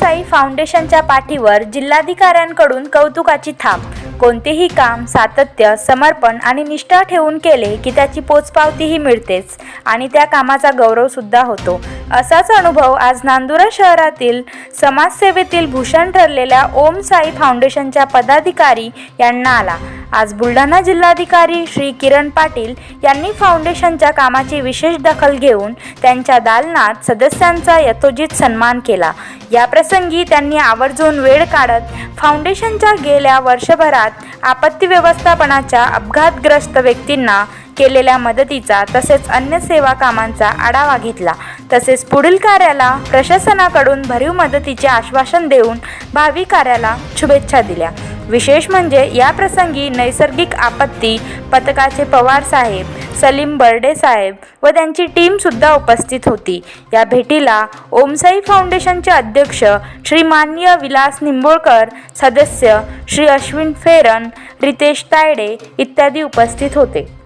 साई फाउंडेशनच्या पाठीवर जिल्हाधिकाऱ्यांकडून कौतुकाची थाप. कोणतेही काम सातत्य समर्पण आणि निष्ठा ठेवून केले की त्याची पोचपावतीही मिळतेच आणि त्या कामाचा गौरवसुद्धा होतो. असाच अनुभव आज नांदुरा शहरातील समाजसेवेतील भूषण ठरलेल्या ओम साई फाउंडेशनच्या पदाधिकारी यांना आला. आज बुलढाणा जिल्हाधिकारी श्री किरण पाटील यांनी फाउंडेशनच्या कामाची विशेष दखल घेऊन त्यांच्या दालनात सदस्यांचा यथोचित सन्मान केला. या प्रसंगी त्यांनी आवर्जून वेळ काढत फाउंडेशनच्या गेल्या वर्षभरात आपत्ती व्यवस्थापनाच्या अपघातग्रस्त व्यक्तींना केलेल्या मदतीचा तसेच अन्य सेवा कामांचा आढावा घेतला. तसेच पुढील कार्याला प्रशासनाकडून भरीव मदतीचे आश्वासन देऊन भावी कार्याला शुभेच्छा दिल्या. विशेष म्हणजे या प्रसंगी नैसर्गिक आपत्ती पथकाचे पवार साहेब सलीम बर्डे साहेब व त्यांची टीम सुद्धा उपस्थित होती. या भेटीला ओमसाई फाउंडेशनचे अध्यक्ष श्री मान्य विलास निंबोळकर सदस्य श्री अश्विन फेरन रितेश तायडे इत्यादी उपस्थित होते.